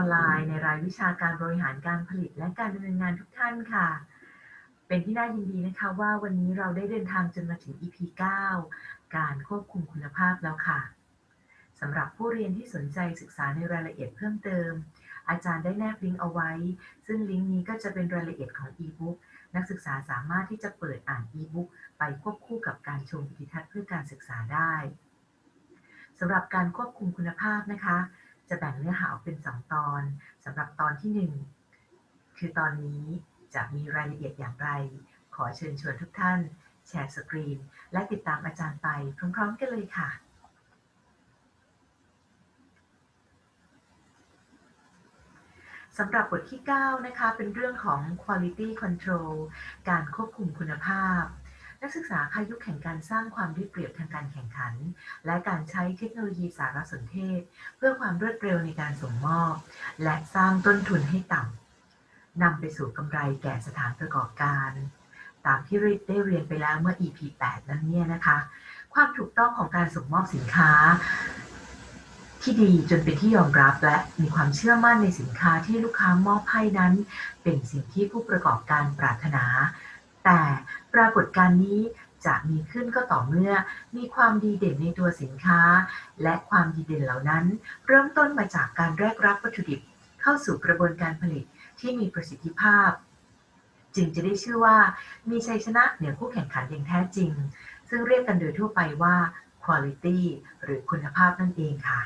อออนไลน์ในรายวิชาการบริหารการผลิตและการดำเนินงานทุกท่านค่ะ เป็นที่น่ายินดีนะคะว่าวันนี้เราได้เดินทางจนมาถึง EP 9 การควบคุมคุณภาพแล้วค่ะสำหรับผู้เรียนที่สนใจศึกษาในรายละเอียดเพิ่มเติม อาจารย์ได้แนบลิงก์เอาไว้ ซึ่งลิงก์นี้ก็จะเป็นรายละเอียดของ e-book นักศึกษาสามารถที่จะเปิดอ่าน e-book ไปควบคู่กับการชมวิดีทัศน์เพื่อการศึกษาได้สำหรับการควบคุมคุณภาพนะคะ จะแบ่งเนื้อหาออกเป็น 2 ตอนสำหรับตอนที่ 1 คือตอนนี้จะมีรายละเอียดอย่างไร ขอเชิญชวนทุกท่าน แชร์สกรีน และติดตามอาจารย์ไปพร้อมๆกันเลยค่ะ สำหรับบทที่ 9 นะคะ เป็นเรื่องของ quality control การควบคุมคุณภาพ นักศึกษาค่ะยุคแห่งการสร้างความได้เปรียบทางการแข่งขัน และการใช้เทคโนโลยีสารสนเทศ เพื่อความรวดเร็วในการส่งมอบ และสร้างต้นทุนให้ต่ำนำไปสู่กำไรแก่สถานประกอบการ ตามที่ได้เรียนไปแล้วเมื่อ EP 8 นั้นเนี่ยนะคะ ความถูกต้องของการส่งมอบสินค้า ที่ดีจนเป็นที่ยอมรับและมีความเชื่อมั่นในสินค้าที่ลูกค้ามอบให้นั้น เป็นสิ่งที่ผู้ประกอบการปรารถนา แต่ปรากฏการณ์นี้จะมีขึ้นก็ต่อเมื่อมีความดีเด่นในตัวสินค้า และความดีเด่นเหล่านั้น เริ่มต้นมาจากการแรกรับวัตถุดิบเข้าสู่กระบวนการผลิตที่มีประสิทธิภาพ จึงจะได้ชื่อว่ามีชัยชนะเหนือคู่แข่งขันอย่างแท้จริง ซึ่งเรียกกันโดยทั่วไปว่า quality หรือคุณภาพนั่นเองค่ะ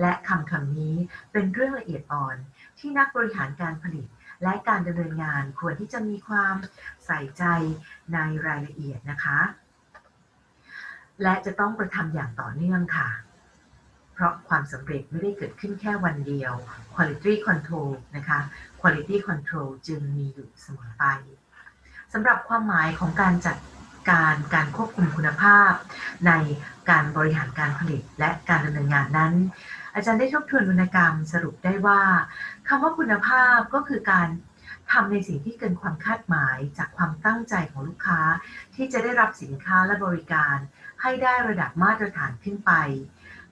และคำคำนี้เป็นเรื่องละเอียดอ่อนที่นักบริหารการผลิต และการดำเนินงานควรที่จะมีความใส่ใจในรายละเอียดนะคะ และจะต้องกระทำอย่างต่อเนื่องค่ะ เพราะความสำเร็จไม่ได้เกิดขึ้นแค่วันเดียว quality control นะคะ quality control จึงมีอยู่เสมอไปสำหรับความหมายของการจัดการการควบคุมคุณภาพ ในการบริหารการผลิตและการดำเนินงานนั้น อาจารย์ได้ทบทวนวรรณกรรมสรุปได้ว่าคำว่าคุณภาพก็คือการทำในสิ่งที่เกินความคาดหมายจากความตั้งใจของลูกค้า ที่จะได้รับสินค้าและบริการ ให้ได้ระดับมาตรฐานขึ้นไป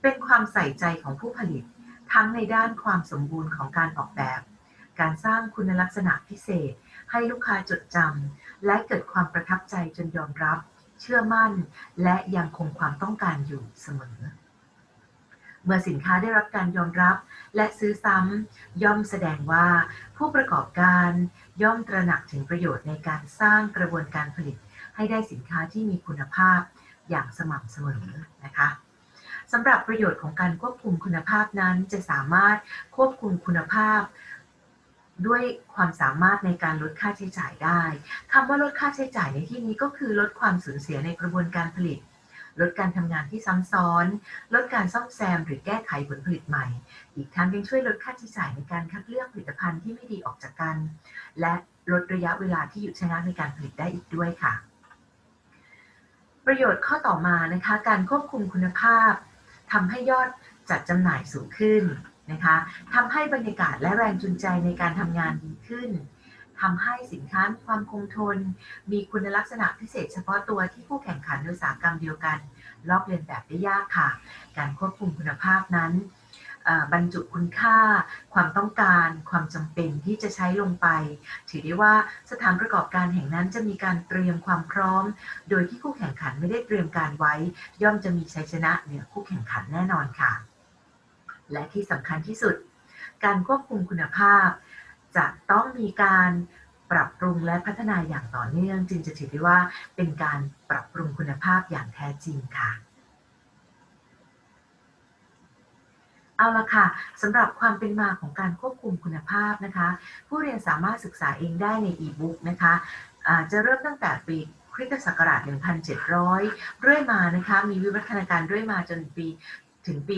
เป็นความใส่ใจของผู้ผลิต ทั้งในด้านความสมบูรณ์ของการออกแบบ การสร้างคุณลักษณะพิเศษ ให้ลูกค้าจดจำและเกิดความประทับใจจนยอมรับ เชื่อมั่น และยังคงความต้องการอยู่เสมอ เมื่อสินค้าได้รับการยอมรับและซื้อซ้ำย่อมแสดงว่าผู้ประกอบการย่อมตระหนักถึงประโยชน์ในการสร้างกระบวนการผลิต ให้ได้สินค้าที่มีคุณภาพอย่างสม่ำเสมอนะคะสำหรับประโยชน์ของการควบคุมคุณภาพนั้น จะสามารถควบคุมคุณภาพ ด้วยความสามารถในการลดค่าใช้จ่ายได้คำว่าลดค่าใช้จ่ายในที่นี้ก็คือลดความสูญเสียในกระบวนการผลิต ลดการทำงานที่ซ้ำซ้อน ลดการซ่อมแซมหรือแก้ไขผลผลิตใหม่ อีกทั้งยังช่วยลดค่าใช้จ่ายในการคัดเลือกผลิตภัณฑ์ที่ไม่ดีออกจากกัน และลดระยะเวลาที่หยุดชะงักในการผลิตได้อีกด้วยค่ะ ประโยชน์ข้อต่อมานะคะการควบคุมคุณภาพทำให้ยอดจัดจำหน่ายสูงขึ้นนะคะทำให้บรรยากาศและแรงจูงใจในการทำงานดีขึ้น ทำให้สินค้ามีความคงทน มีคุณลักษณะพิเศษเฉพาะตัวที่ผู้แข่งขันในอุตสาหกรรมเดียวกัน ลอกเลียนแบบได้ยากค่ะ การควบคุมคุณภาพนั้นบรรจุคุณค่า ความต้องการ ความจำเป็นที่จะใช้ลงไป ถือได้ว่าสถานประกอบการแห่งนั้นจะมีการเตรียมความพร้อม โดยที่คู่แข่งขันไม่ได้เตรียมการไว้ ย่อมจะมีชัยชนะเหนือคู่แข่งขันแน่นอนค่ะ และที่สำคัญที่สุด การควบคุมคุณภาพ จะต้องมีการปรับปรุงและพัฒนาอย่างต่อเนื่อง จึงจะถือได้ว่าเป็นการปรับปรุงคุณภาพอย่างแท้จริงค่ะ เอาละค่ะสำหรับความเป็นมาของการควบคุมคุณภาพนะคะ ผู้เรียนสามารถศึกษาเองได้ในอีบุ๊กนะคะะจะเริ่มตั้งแต่ปีคริสตศักราช 1700 เรื่อยมานะคะ มีวิวัฒนาการเรื่อยมาจนปี ถึงปี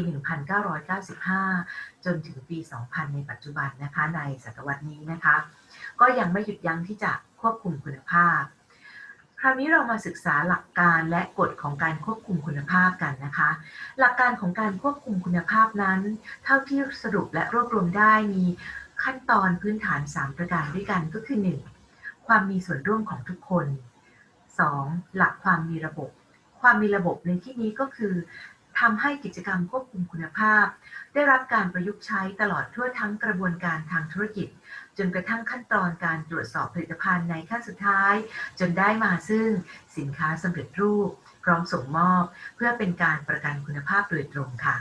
1995 จนถึงปี 2000 ในปัจจุบันนะคะในศตวรรษนี้นะคะ ก็ยังไม่หยุดยั้งที่จะควบคุมคุณภาพ คราวนี้เรามาศึกษาหลักการและกฎของการควบคุมคุณภาพกันนะคะ หลักการของการควบคุมคุณภาพนั้น เท่าที่สรุปและรวบรวมได้มีขั้นตอนพื้นฐาน 3 ประการด้วยกันก็คือ 1. ความมีส่วนร่วมของทุกคน 2. หลักความมีระบบ ความมีระบบในที่นี้ก็คือ ทำให้กิจกรรมควบคุมคุณภาพ ได้รับการประยุกต์ใช้ตลอดทั่วทั้งกระบวนการทางธุรกิจ จนกระทั่งขั้นตอนการตรวจสอบผลิตภัณฑ์ในขั้นสุดท้าย จนได้มาซึ่งสินค้าสำเร็จรูป พร้อมส่งมอบ เพื่อเป็นการประกันคุณภาพโดยตรงค่ะ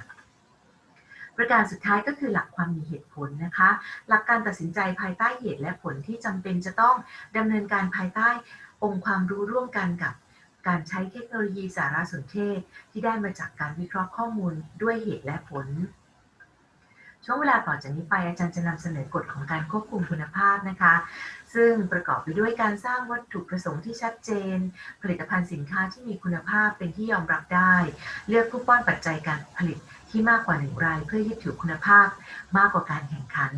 ประการสุดท้ายก็คือหลักความมีเหตุผลนะคะ หลักการตัดสินใจภายใต้เหตุและผลที่จำเป็นจะต้องดำเนินการภายใต้องค์ความรู้ร่วมกันกับ การใช้เทคโนโลยีสารสนเทศที่ได้มาจากการวิเคราะห์ข้อมูลด้วยเหตุและผล ช่วงเวลาต่อจากนี้ไปอาจารย์จะนำเสนอกฎของการควบคุมคุณภาพนะคะ ซึ่งประกอบไปด้วยการสร้างวัตถุประสงค์ที่ชัดเจน ผลิตภัณฑ์สินค้าที่มีคุณภาพเป็นที่ยอมรับได้ เลือกผู้ป้อนปัจจัยการผลิตที่มากกว่าหนึ่งรายเพื่อยึดถือคุณภาพ มากกว่าการแข่งขัน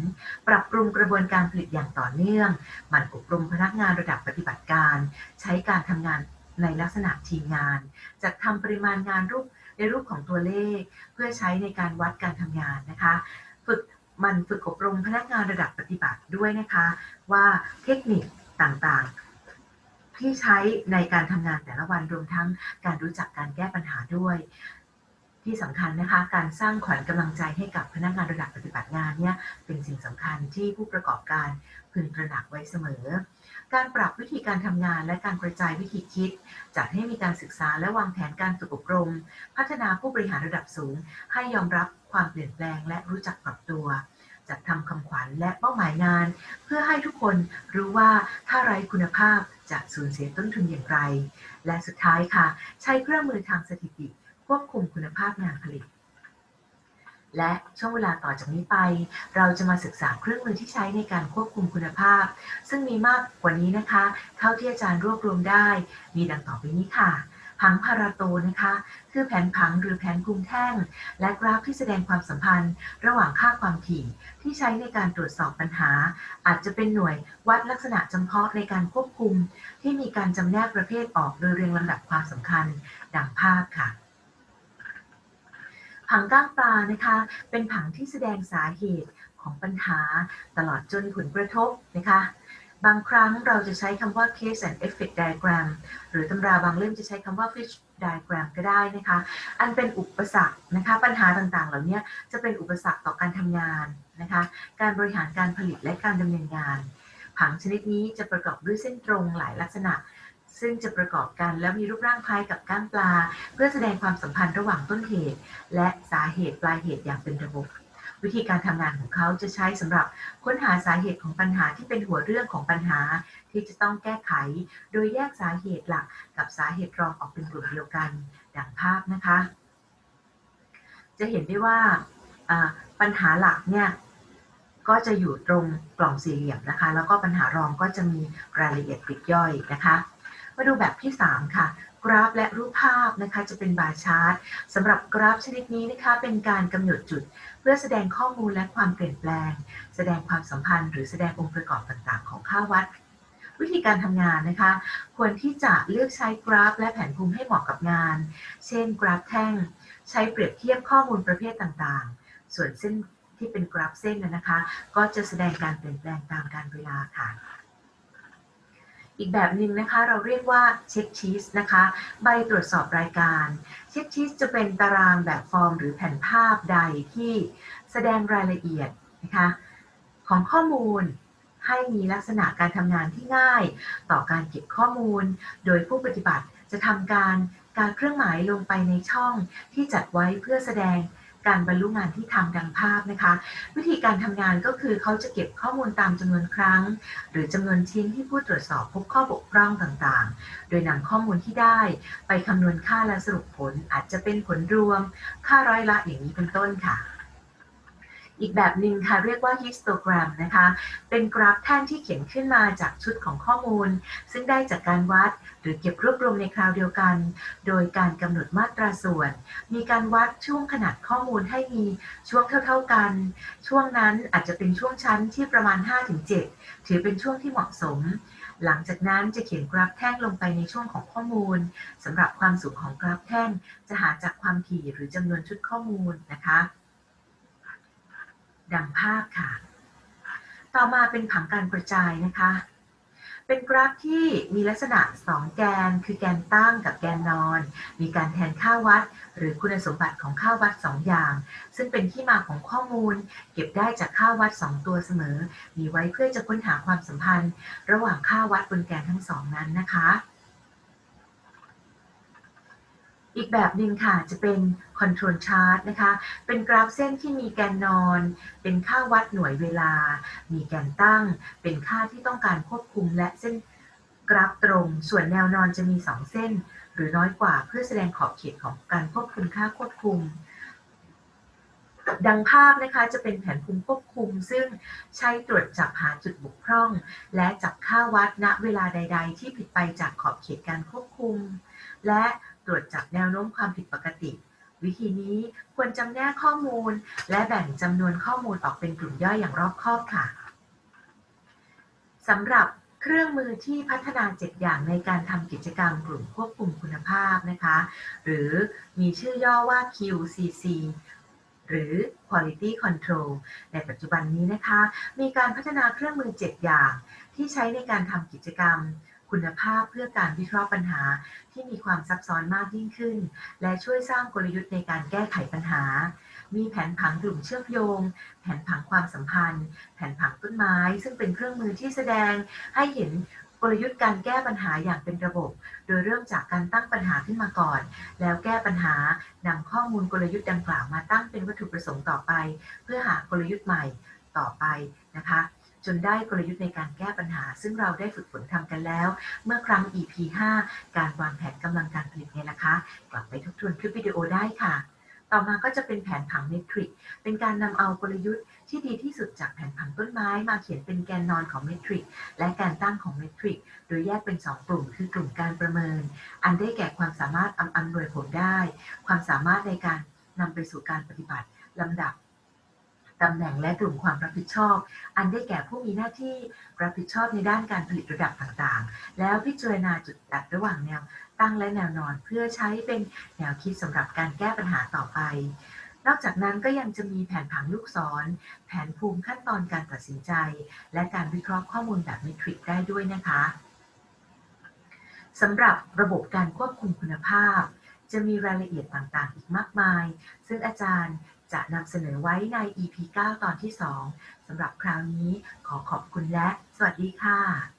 ปรับปรุงกระบวนการผลิตอย่างต่อเนื่อง หมั่นอบรมพนักงานระดับปฏิบัติการ ใช้การทำงาน ในลักษณะทีมงาน จัดทำปริมาณงานรูปในรูปของตัวเลข เพื่อใช้ในการวัดการทำงานนะคะ ฝึกมันฝึกอบรมพนักงานระดับปฏิบัติด้วยนะคะ ว่าเทคนิคต่างๆ ที่ใช้ในการทำงานแต่ละวันรวมทั้งการรู้จักการแก้ปัญหาด้วย ที่สำคัญนะคะ การสร้างขวัญกำลังใจให้กับพนักงานระดับปฏิบัติงานเนี่ยเป็นสิ่งสำคัญที่ผู้ประกอบการพึงตระหนักไว้เสมอ การปรับวิธีการทำงานและการกระจายวิธีคิด จัดให้มีการศึกษาและวางแผนการฝึกอบรม พัฒนาผู้บริหารระดับสูง ให้ยอมรับความเปลี่ยนแปลงและรู้จักปรับตัว จัดทำคำขวัญและเป้าหมายงาน เพื่อให้ทุกคนรู้ว่าถ้าไร้คุณภาพจะสูญเสียต้นทุนอย่างไร และสุดท้ายค่ะ ใช้เครื่องมือทางสถิติควบคุมคุณภาพงานผลิต และช่วงเวลาต่อจากนี้ไป เราจะมาศึกษาเครื่องมือที่ใช้ในการควบคุมคุณภาพ ซึ่งมีมากกว่านี้นะคะ เท่าที่อาจารย์รวบรวมได้ มีดังต่อไปนี้ค่ะผังพาราโตนะคะ คือแผนผังหรือแผนกรุงแท่ง และกราฟที่แสดงความสัมพันธ์ ระหว่างค่าความถี่ ที่ใช้ในการตรวจสอบปัญหา อาจจะเป็นหน่วยวัดลักษณะจำเพาะในการควบคุม ที่มีการจำแนกประเภทออกโดยเรียงลำดับความสำคัญ ดังภาพค่ะ ผังก้างปลานะคะ เป็นผังที่แสดงสาเหตุของปัญหาตลอดจนผลกระทบนะคะ บางครั้งเราจะใช้คำว่า case and effect diagram หรือตำราบางเล่มจะใช้คำว่า fish diagram ก็ได้นะคะ อันเป็นอุปสรรคนะคะ ปัญหาต่างๆ เหล่านี้จะเป็นอุปสรรคต่อการทำงานนะคะ การบริหารการผลิตและการดำเนินงาน ผังชนิดนี้จะประกอบด้วยเส้นตรงหลายลักษณะ ซึ่งจะประกอบกันแล้วมีรูปร่างคล้ายกับก้างปลา เพื่อแสดงความสัมพันธ์ระหว่างต้นเหตุ และสาเหตุปลายเหตุอย่างเป็นระบบ วิธีการทำงานของเขาจะใช้สำหรับค้นหาสาเหตุของปัญหาที่เป็นหัวเรื่องของปัญหาที่จะต้องแก้ไข โดยแยกสาเหตุหลักกับสาเหตุรองออกเป็นกลุ่มเดียวกัน ดังภาพนะคะ จะเห็นได้ว่าอ่าปัญหาหลักเนี่ยก็จะอยู่ตรงกล่องสี่เหลี่ยมนะคะ แล้วก็ปัญหารองก็จะมีรายละเอียดปลีกย่อยนะคะ มาดูแบบที่ 3 ค่ะ กราฟและรูปภาพนะคะจะเป็นบาร์ชาร์ตสำหรับกราฟชนิดนี้นะคะ เป็นการกำหนดจุด เพื่อแสดงข้อมูลและความเปลี่ยนแปลง แสดงความสัมพันธ์ หรือแสดงองค์ประกอบต่างๆ ของค่าวัดวิธีการทำงานนะคะ ควรที่จะเลือกใช้กราฟ และแผนภูมิให้เหมาะกับงาน เช่น กราฟแท่ง ใช้เปรียบเทียบข้อมูลประเภทต่างๆ ส่วนเส้นที่เป็นกราฟเส้นนะคะ ก็จะแสดงการเปลี่ยนแปลงตามกาลเวลาค่ะ อีกแบบหนึ่งนะคะเราเรียกว่าเช็คชีสนะคะใบตรวจสอบรายการเช็คชีสจะเป็นตารางแบบฟอร์มหรือแผ่นภาพใดที่แสดงรายละเอียดนะคะของข้อมูลให้มีลักษณะการทำงานที่ง่าย ต่อการเก็บข้อมูล โดยผู้ปฏิบัติจะทำการการเครื่องหมายลงไปในช่องที่จัดไว้เพื่อแสดง การบรรลุงานที่ทำดังภาพนะคะ วิธีการทำงานก็คือเขาจะเก็บข้อมูลตามจำนวนครั้ง หรือจำนวนชิ้นที่ผู้ตรวจสอบพบข้อบกพร่องต่างๆ โดยนำข้อมูลที่ได้ไปคำนวณค่าและสรุปผลอาจจะเป็นผลรวม ค่าร้อยละอย่างนี้เป็นต้นค่ะ อีกแบบหนึ่งค่ะเรียกว่า histogram นะคะ เป็นกราฟแท่นที่เขียนขึ้นมาจากชุดของข้อมูล ซึ่งได้จากการวัดหรือเก็บรวบรวมในคราวเดียวกัน โดยการกำหนดมาตราส่วน มีการวัดช่วงขนาดข้อมูลให้มีช่วงเท่า ๆกัน ช่วงนั้นอาจจะเป็นช่วงชั้นที่ประมาณ 5-7 ถือเป็นช่วงที่เหมาะสมหลังจากนั้นจะเขียนกราฟแท่งลงไปในช่วงของข้อมูลสำหรับความสูงของกราฟแท่งจะหาจากความถี่หรือจำนวนชุดข้อมูลนะคะ ดังภาพค่ะ ต่อมาเป็นผังการกระจายนะคะ เป็นกราฟที่มีลักษณะ 2 แกน คือแกนตั้งกับแกนนอน มีการแทนค่าวัด หรือคุณสมบัติของค่าวัด 2 อย่าง ซึ่งเป็นที่มาของข้อมูล เก็บได้จากค่าวัด 2 ตัวเสมอ มีไว้เพื่อจะค้นหาความสัมพันธ์ ระหว่างค่าวัดบนแกนทั้งสองนั้นนะคะ อีกแบบหนึ่งค่ะจะเป็น control chart นะคะ เป็นกราฟเส้นที่มีแกนนอน เป็นค่าวัดหน่วยเวลา มีแกนตั้ง เป็นค่าที่ต้องการควบคุมและเส้นกราฟตรง ส่วนแนวนอนจะมี 2 เส้น หรือน้อยกว่าเพื่อแสดงขอบเขตของการควบคุมค่าควบคุม ดังภาพนะคะจะเป็นแผนภูมิควบคุม ซึ่งใช้ตรวจจับหาจุดบกพร่อง และจับค่าวัดณเวลาใด ๆ ที่ผิดไปจากขอบเขตการควบคุม และ ตรวจจับแนวโน้มความผิดปกติ วิธีนี้ควรจำแนกข้อมูล และแบ่งจำนวนข้อมูลออกเป็นกลุ่มย่อยอย่างรอบคอบค่ะสำหรับเครื่องมือที่พัฒนา 7 อย่างในการทำกิจกรรมกลุ่มควบคุมคุณภาพนะคะ หรือมีชื่อย่อว่า QCC หรือ Quality Control ในปัจจุบันนี้นะคะ มีการพัฒนาเครื่องมือ 7 อย่างที่ใช้ในการทำกิจกรรม คุณภาพเพื่อการวิเคราะห์ปัญหาที่มีความซับซ้อนมากยิ่งขึ้น และช่วยสร้างกลยุทธ์ในการแก้ไขปัญหา มีแผนผังกลุ่มเชื่อมโยง แผนผังความสัมพันธ์ แผนผังต้นไม้ ซึ่งเป็นเครื่องมือที่แสดงให้เห็นกลยุทธ์การแก้ปัญหาอย่างเป็นระบบ โดยเริ่มจากการตั้งปัญหาขึ้นมาก่อน แล้วแก้ปัญหานำข้อมูลกลยุทธ์ดังกล่าวมาตั้งเป็นวัตถุประสงค์ต่อไป เพื่อหากลยุทธ์ใหม่ต่อไปนะคะ จนได้กลยุทธ์ในการแก้ปัญหา ซึ่งเราได้ฝึกฝนทำกันแล้ว เมื่อครั้ง EP 5 การวางแผนกำลังการผลิตเนี่ยนะคะ กลับไปทบทวนคลิปวิดีโอได้ค่ะ ต่อมาก็จะเป็นแผนผังเมทริก เป็นการนำเอากลยุทธ์ที่ดีที่สุดจากแผนผังต้นไม้มาเขียนเป็นแกนนอนของเมทริกและการตั้งของเมทริกโดยแยกเป็น 2 กลุ่ม คือกลุ่มการประเมิน อันได้แก่ความสามารถอำอำนวยผลได้ ความสามารถในการนำไปสู่การปฏิบัติลำดับ ตำแหน่งและกลุ่มความรับผิดชอบ อันได้แก่ผู้มีหน้าที่รับผิดชอบในด้านการผลิตระดับต่างๆ แล้วพิจารณาจุดตัดระหว่างแนวตั้งและแนวนอนเพื่อใช้เป็นแนวคิดสำหรับการแก้ปัญหาต่อไป นอกจากนั้นก็ยังจะมีแผนผังลูกศร แผนภูมิขั้นตอนการตัดสินใจ และการวิเคราะห์ข้อมูลแบบเมทริกได้ด้วยนะคะสำหรับระบบการควบคุมคุณภาพ จะมีรายละเอียดต่างๆ อีกมากมาย ซึ่งอาจารย์ จะนำเสนอไว้ใน EP 9 ตอนที่ 2สำหรับคราวนี้ขอขอบคุณและ สวัสดีค่ะ